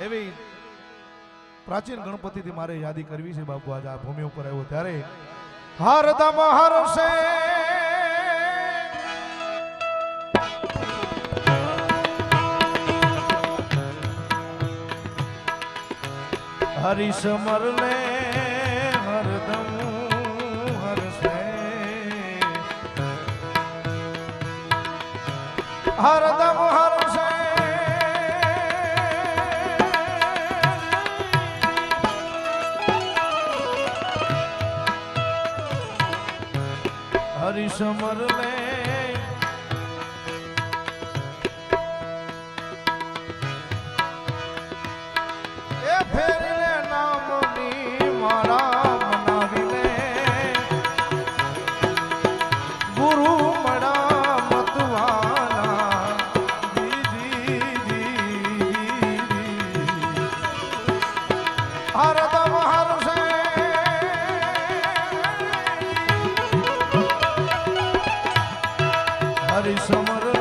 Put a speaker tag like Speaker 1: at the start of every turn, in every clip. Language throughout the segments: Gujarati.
Speaker 1: એવી પ્રાચીન ગણપતિથી મારે યાદી કરવી છે બાપુ. આજે આ ભૂમિ ઉપર આવ્યો ત્યારે. હરદમ હરશે હરિશમરને હરદમ હરશે હરદમ હર મારી સમર લે મારી સમર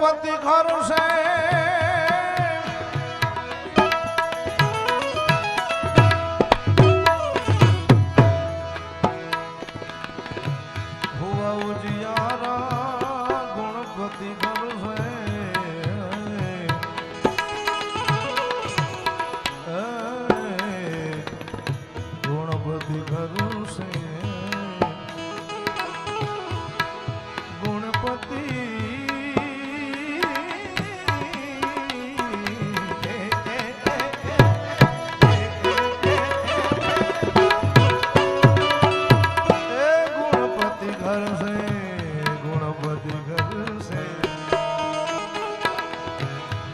Speaker 1: પતિ ખરું છે. ગુરસે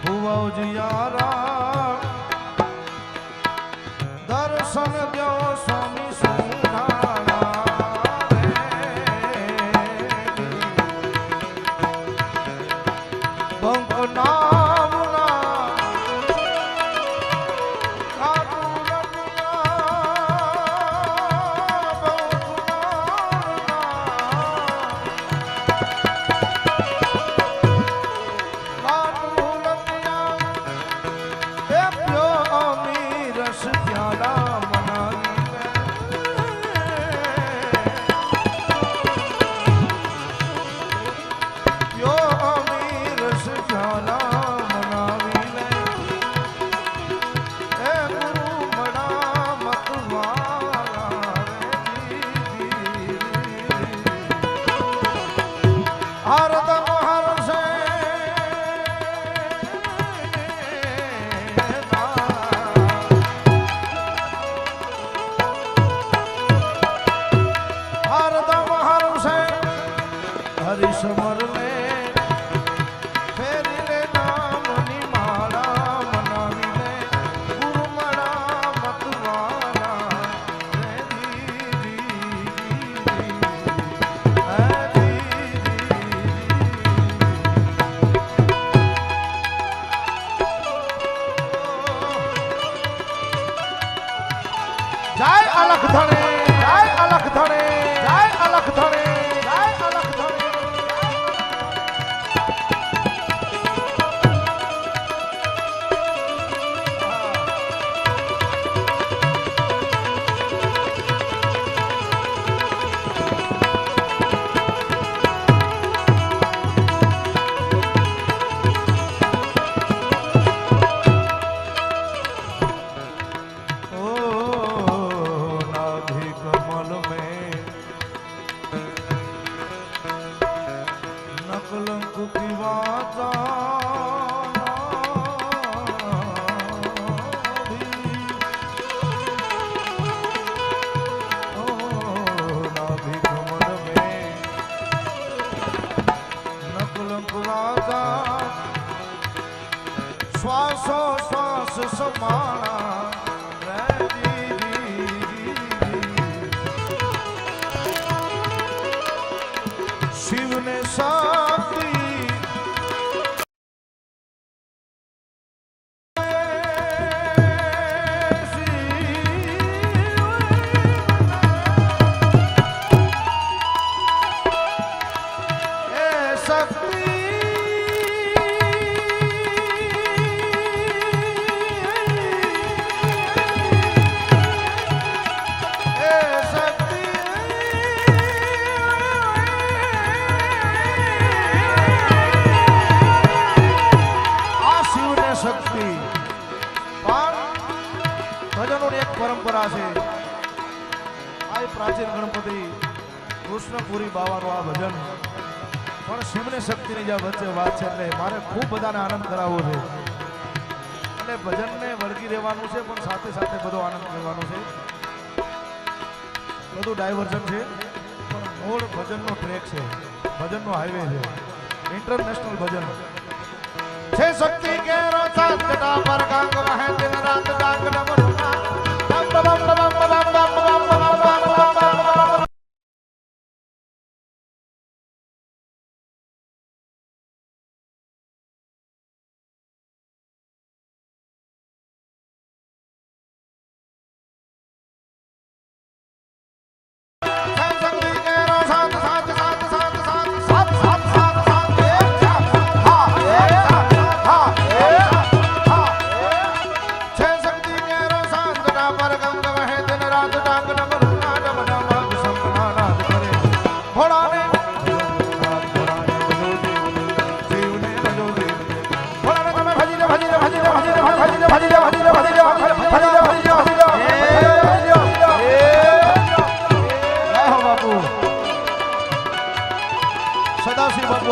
Speaker 1: ભુવાજી યારા হরি সমরলে પણ શિવને શક્તિની જ્યાં વચ્ચે વાત છે એટલે મારે ખૂબ બધાને આનંદ કરાવવો છે. એટલે ભજનને વળગી રહેવાનું છે, પણ સાથે સાથે બધો આનંદ કરવાનો છે. બધું ડાયવર્ઝન છે, પણ મૂળ ભજનનો ટ્રેક છે. ભજનનો હાઈવે છે. ઇન્ટરનેશનલ ભજન. છે શક્તિ કે રોતા પર ગાંગ વહે રાત ડાંગ ડબલ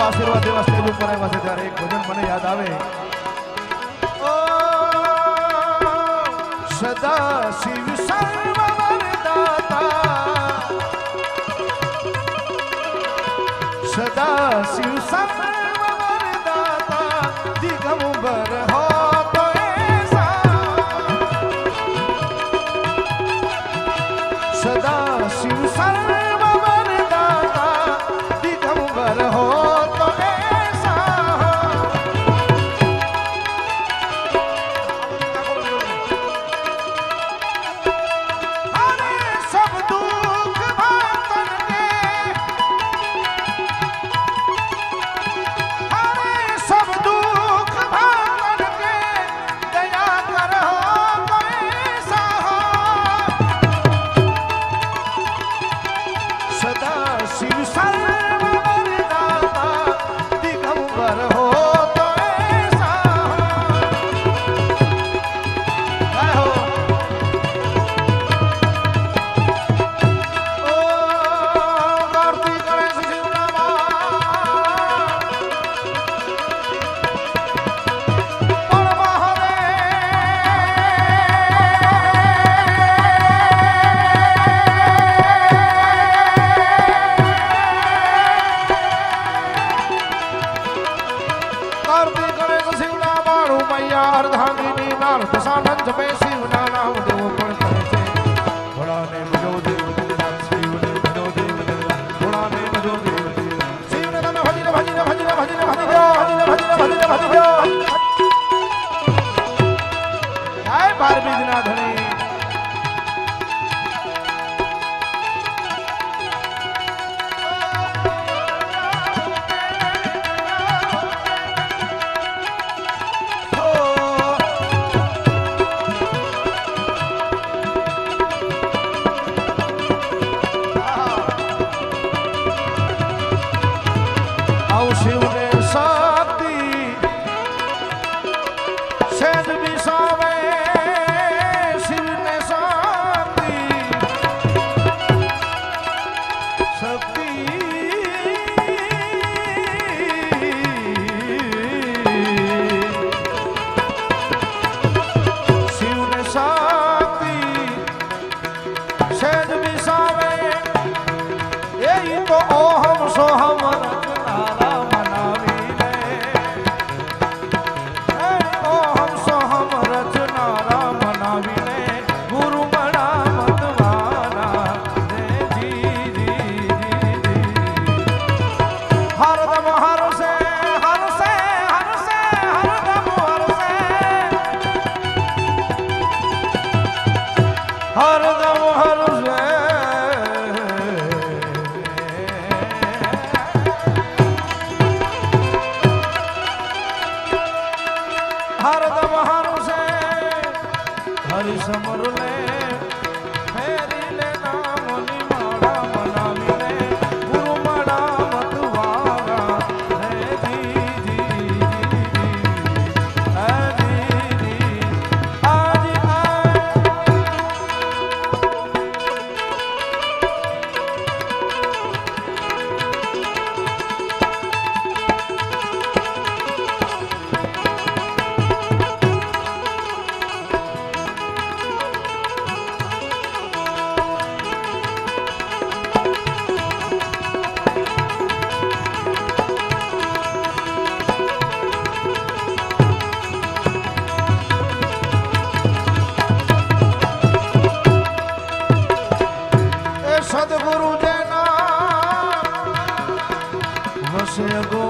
Speaker 1: આશીર્વાદ એવા સ્ટેજ ઉપર આવ્યા છે ત્યારે એક ભજન મને યાદ આવે. સદા શિવ સદા શિવ સર્વ દાતા. દિગંબર હો દશાનંદ જપે સોહમ રચનારા મનાવી લે ઓહમ સોહમ રચનારા મનાવી લે ગુરુ મણા મતવાના હરદમ હરસે હરસે હરસે હરદમ હરસે હરદમ હરિ chegou.